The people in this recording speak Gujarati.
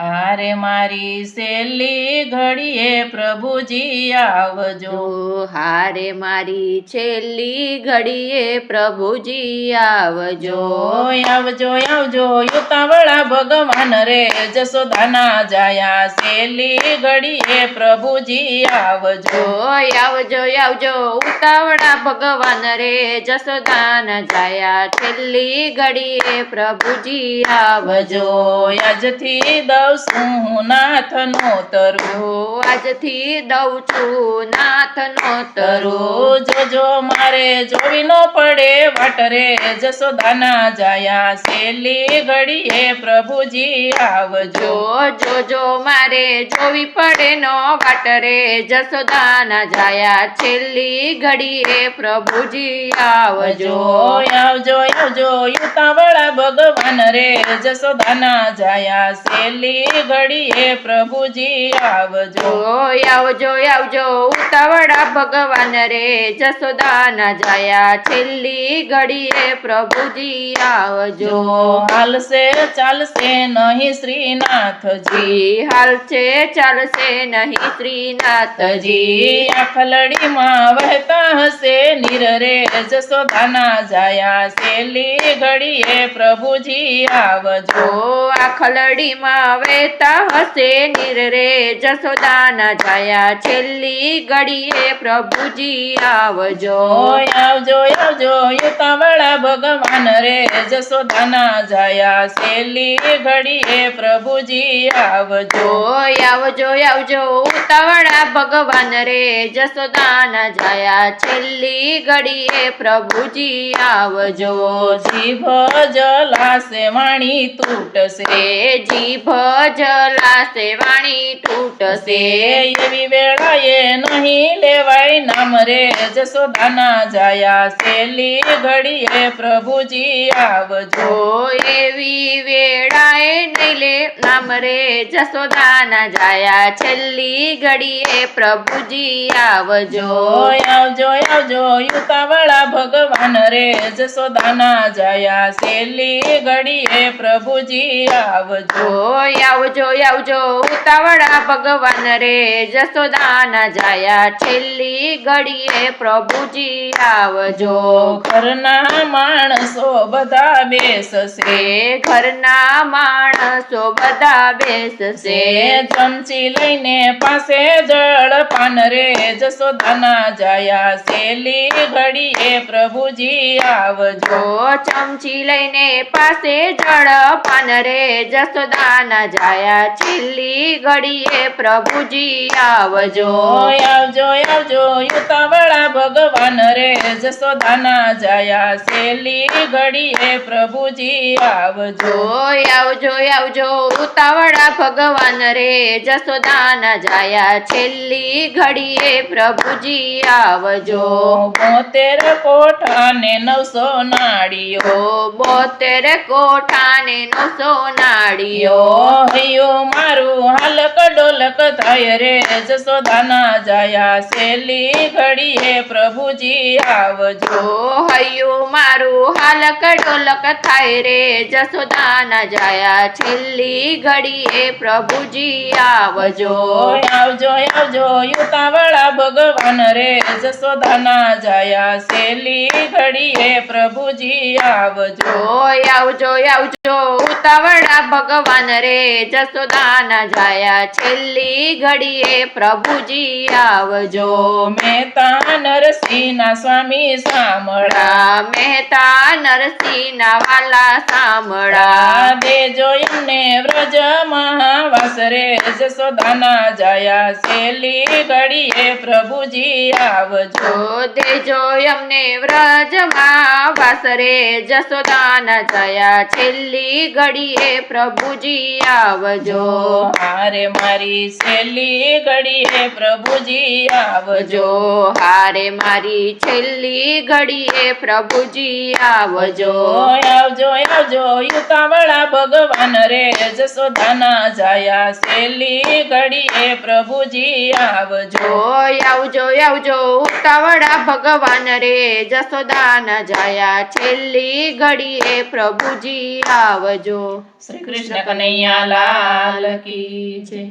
હારે મારી છેલ્લી ઘડીએ પ્રભુજી આવજો હારે મારી છેલ્લી ઘડીએ પ્રભુજી આવજો આવજો આવજો યુતાવળા ભગવાન રે જસોદાના જાયા સેલી ઘડીએ પ્રભુજી આવજો આવજો આવજો ઉતાવળા ભગવાન રે જસોદાના જાયા છેલ્લી ઘડીએ પ્રભુજી આવજો આજથી દ દઉં છું નાથનો તરો આજથી દઉં છું નાથનો તરો જોજો મારે જોવી નો પડે વાટરે જસોદાના જાયા સેલી ઘડીએ પ્રભુજી આવજો જોજો મારે જોવી પડે નો વાટરે જસોદાના જાયા છેલ્લી ઘડીએ પ્રભુજી આવજો આવજો આવજો યુતાવળા ભગવાન રે જસોદાના જાયા સેલી ઘડીએ પ્રભુજી આવજો આવજો આવજો ઉતાવળ भगवान रे जसोदान जाया छेली घड़ीए प्रभु जी आवजो हाल से चल से नहीं श्रीनाथ जी हाल से चल से नहीं श्रीनाथ जी आख लड़ी मावता हसे निर रे जसोदाना जाया छेली घड़ीए प्रभु जी आवजो आख लड़ी मावता हसे निर रे जसोदाना जाया छेली घड़ीए प्रभु जी आवजो आवजो आवजो युता वाला भगवान रे जसोदाना जाया सेली घड़ी हे प्रभु जी आवजो आवजो आवजो युता भगवान रे जसोदाना जाया चेली घड़ी हे प्रभु जी आवजो जी जला से वाणी तूट से जी जला से वाणी तूट से ये भी वेला ये नहीं लेवा पाई नाम रे जसो दाना जाया सेली घड़ी ए प्रभु जी आवजो एवी वेड़ाए नीले नाम रे जसो दाना जाया छेली घड़ी ए प्रभु जी आवजो आवजो आवजो युता वाला भगवान रे जसो दाना जाया सेली घड़ी ए प्रभु जी आवजो आवजो आवजो युता वाला भगवान रे जसो दाना जाया छेली ઘડીએ પ્રભુજી આવજો ઘરના માણસો બધા બેસશે ઘરના માણસો બધા બેસશે ચમચી લઈને પાસે જળ પાન રે જસોદાના જયા સેલી ઘડીએ પ્રભુજી આવજો ચમચી લઈને પાસે જળ પાન રે જસોદાના જયા છેલ્લી ઘડીએ પ્રભુજી આવજો આવજો આવજો ઉતાવળા ભગવાન રે જસોદાના જાયા સેલી ઘડીએ પ્રભુજી આવજો આવજો આવજો ઉતાવળા ભગવાન રે જસોદાના જાયા છેલ્લી ઘડીએ પ્રભુજી આવજો બોતેર કોઠાને નવસો નાડીઓ બોતેર કોઠાને નવસો નાડીઓ હૈયું મારું હાલક ડોલક થાય રે જસોદાના જાયા સેલી એ ઘડી હે પ્રભુજી આવજો હૈયો મારુ હાલ કડોલક થાય રે જસુદા ના જાયા છિલ્લી ઘડી હે પ્રભુજી આવજો આવજો આવજો ઉતાવળા ભગવાન રે જસુદા ના જાયા સેલી ઘડી હે પ્રભુજી આવજો આવજો આવજો ઉતાવળા ભગવાન રે જસુદા ના જાયા છિલ્લી ઘડી હે પ્રભુજી આવજો मेहता नरसिंह स्वामी सामड़ा मेहता नरसिंह वाला सामड़ा दे जो इमने व्रज म આસરે જસોદાના જાયા સેલી ઘડીએ પ્રભુજી આવજો દેજો અમને વ્રજમાં વાસરે જસોદાના જાયા છેલ્લી ઘડીએ પ્રભુજી આવજો હારે મારી છેલ્લી ઘડીએ પ્રભુજી આવજો હારે મારી છેલ્લી ઘડીએ પ્રભુજી આવજો આવજો આવજો યુતાવળા ભગવાન રે જસોદાના જાયા આ છેલ્લી ઘડીએ પ્રભુજી આવજો આવજો આવજો ઉતાવળા ભગવાન રે જસોદાન જાયા છેલ્લી ઘડીએ પ્રભુજી આવજો શ્રી કૃષ્ણ કનૈયા લાલ કી છે